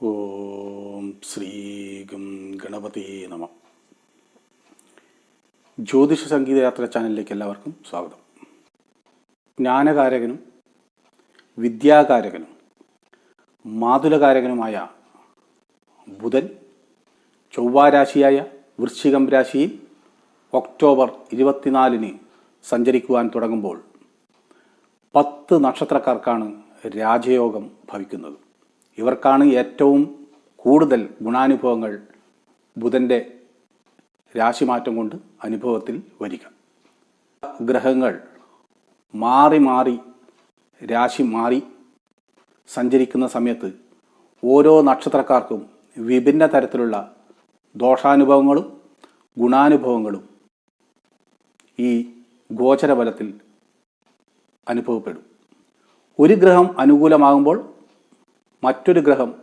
ഓം Shri gum Ganapathi നമ. ജ്യോതിഷ സംഗീത യാത്ര ചാനലിലേക്ക് എല്ലാവർക്കും സ്വാഗതം. ജ്ഞാനകാരകനും വിദ്യാകാരകനും മാതുലകാരകനുമായ ബുധൻ ചൊവ്വാരാശിയായ വൃശ്ചികം രാശിയിൽ ഒക്ടോബർ ഇരുപത്തിനാലിന് സഞ്ചരിക്കുവാൻ തുടങ്ങുമ്പോൾ പത്ത് നക്ഷത്രക്കാർക്കാണ് രാജയോഗം ഭവിക്കുന്നത്. ഇവർക്കാണ് ഏറ്റവും കൂടുതൽ ഗുണാനുഭവങ്ങൾ ബുധന്റെ രാശിമാറ്റം കൊണ്ട് അനുഭവത്തിൽ വരിക. ഗ്രഹങ്ങൾ മാറി മാറി രാശി മാറി സഞ്ചരിക്കുന്ന സമയത്ത് ഓരോ നക്ഷത്രക്കാർക്കും വിഭിന്ന തരത്തിലുള്ള ദോഷാനുഭവങ്ങളും ഗുണാനുഭവങ്ങളും ഈ ഗോചരബലത്തിൽ അനുഭവപ്പെടും. ഒരു ഗ്രഹം അനുകൂലമാകുമ്പോൾ മറ്റൊരു ഗ്രഹം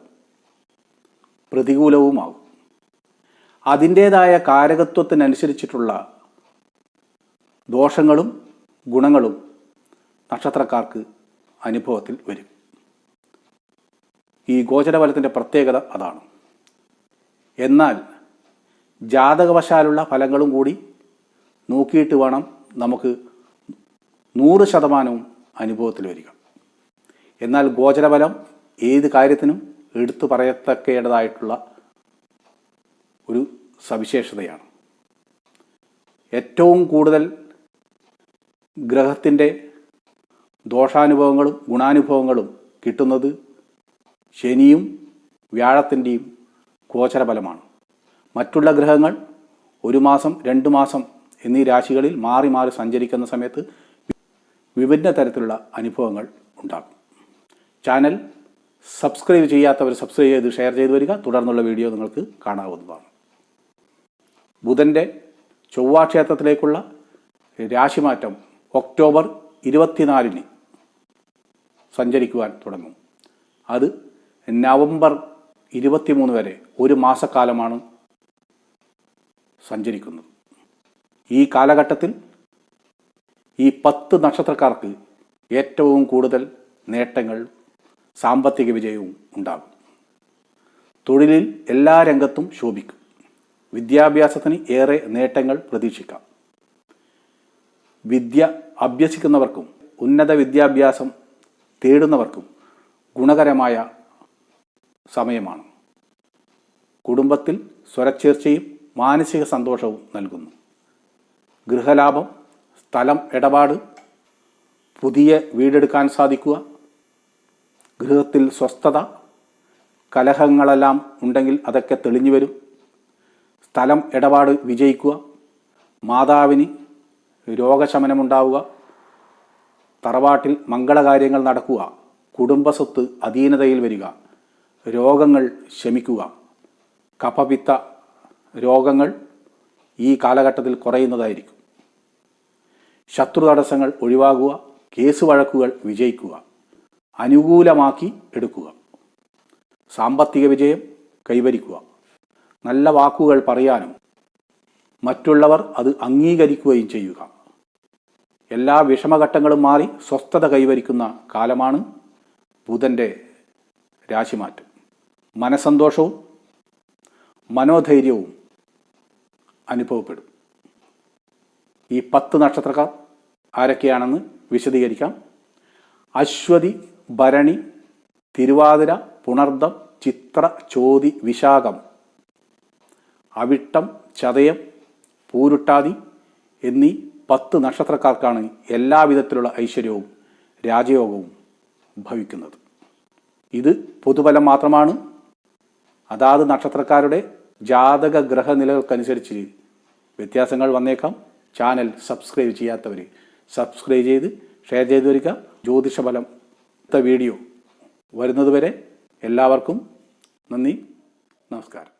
പ്രതികൂലവുമാകും. അതിന്റേതായ കാരകത്വത്തിനനുസരിച്ചിട്ടുള്ള ദോഷങ്ങളും ഗുണങ്ങളും നക്ഷത്രക്കാർക്ക് അനുഭവത്തിൽ വരും. ഈ ഗോചരഫലത്തിന്റെ പ്രത്യേകത അതാണ്. എന്നാൽ ജാതകവശാലുള്ള ഫലങ്ങളും കൂടി നോക്കിയിട്ട് വേണം നമുക്ക് നൂറ് ശതമാനവും അനുഭവത്തിൽ വരിക. എന്നാൽ ഗോചരഫലം ഏത് കാര്യത്തിനും എടുത്തു പറയത്തക്കേണ്ടതായിട്ടുള്ള ഒരു സവിശേഷതയാണ്. ഏറ്റവും കൂടുതൽ ഗ്രഹത്തിന്റെ ദോഷാനുഭവങ്ങളും ഗുണാനുഭവങ്ങളും കിട്ടുന്നത് ശനിയും വ്യാഴത്തിന്റെയും ഗോചരഫലമാണ്. മറ്റുള്ള ഗ്രഹങ്ങൾ ഒരു മാസം രണ്ട് മാസം എന്നീ രാശികളിൽ മാറി മാറി സഞ്ചരിക്കുന്ന സമയത്ത് വിഭിന്ന തരത്തിലുള്ള അനുഭവങ്ങൾ ഉണ്ടാകും. ചാനൽ സബ്സ്ക്രൈബ് ചെയ്യാത്തവർ സബ്സ്ക്രൈബ് ചെയ്ത് ഷെയർ ചെയ്ത് വരിക. തുടർന്നുള്ള വീഡിയോ നിങ്ങൾക്ക് കാണാവുന്നതാണ്. ബുധന്റെ ചൊവ്വാക്ഷേത്രത്തിലേക്കുള്ള രാശിമാറ്റം ഒക്ടോബർ ഇരുപത്തിനാലിന് സഞ്ചരിക്കുവാൻ തുടങ്ങും. അത് നവംബർ ഇരുപത്തിമൂന്ന് വരെ ഒരു മാസക്കാലമാണ് സഞ്ചരിക്കുന്നത്. ഈ കാലഘട്ടത്തിൽ ഈ പത്ത് നക്ഷത്രക്കാർക്ക് ഏറ്റവും കൂടുതൽ നേട്ടങ്ങൾ സാമ്പത്തിക വിജയവും ഉണ്ടാകും. തൊഴിലിൽ എല്ലാ രംഗത്തും ശോഭിക്കും. വിദ്യാഭ്യാസത്തിന് ഏറെ നേട്ടങ്ങൾ പ്രതീക്ഷിക്കാം. വിദ്യ അഭ്യസിക്കുന്നവർക്കും ഉന്നത വിദ്യാഭ്യാസം തേടുന്നവർക്കും ഗുണകരമായ സമയമാണ്. കുടുംബത്തിൽ സ്വരച്ചേർച്ചയും മാനസിക സന്തോഷവും നൽകുന്നു. ഗൃഹലാഭം സ്ഥലം ഇടപാട് പുതിയ വീടെടുക്കാൻ സാധിക്കുക ഗൃഹത്തിൽ സ്വസ്ഥത കലഹങ്ങളെല്ലാം ഉണ്ടെങ്കിൽ അതൊക്കെ തെളിഞ്ഞു വരും. സ്ഥലം ഇടപാട് വിജയിക്കുക മാതാവിന് രോഗശമനമുണ്ടാവുക തറവാട്ടിൽ മംഗളകാര്യങ്ങൾ നടക്കുക കുടുംബസ്വത്ത് അധീനതയിൽ വരിക രോഗങ്ങൾ ശമിക്കുക കഫപിത്ത രോഗങ്ങൾ ഈ കാലഘട്ടത്തിൽ കുറയുന്നതായിരിക്കും. ശത്രു തടസ്സങ്ങൾ ഒഴിവാകുക കേസ് വഴക്കുകൾ വിജയിക്കുക. അനുകൂലമാക്കി എടുക്കുക. സാമ്പത്തിക വിജയം കൈവരിക്കുക. നല്ല വാക്കുകൾ പറയാനും മറ്റുള്ളവർ അത് അംഗീകരിക്കുകയും ചെയ്യുക. എല്ലാ വിഷമഘട്ടങ്ങളും മാറി സ്വസ്ഥത കൈവരിക്കുന്ന കാലമാണ് ബുധന്റെ രാശിമാറ്റം. മനസന്തോഷവും മനോധൈര്യവും അനുഭവപ്പെടും. ഈ പത്ത് നക്ഷത്രക്കാർ ആരൊക്കെയാണെന്ന് വിശദീകരിക്കാം. അശ്വതി ഭരണി തിരുവാതിര പുണർദം ചിത്ര ചോതി വിശാഖം. അവിട്ടം ചതയം പൂരുട്ടാതി എന്നീ പത്ത് നക്ഷത്രക്കാർക്കാണ് എല്ലാവിധത്തിലുള്ള ഐശ്വര്യവും രാജയോഗവും ഭവിക്കുന്നത്. ഇത് പൊതുഫലം മാത്രമാണ്. അതാത് നക്ഷത്രക്കാരുടെ ജാതക ഗ്രഹനിലകൾക്കനുസരിച്ച് വ്യത്യാസങ്ങൾ വന്നേക്കാം. ചാനൽ സബ്സ്ക്രൈബ് ചെയ്യാത്തവർ സബ്സ്ക്രൈബ് ചെയ്ത് ഷെയർ ചെയ്ത് വരിക. ജ്യോതിഷഫലം വീഡിയോ വരുന്നതുവരെ എല്ലാവർക്കും നന്ദി നമസ്കാരം.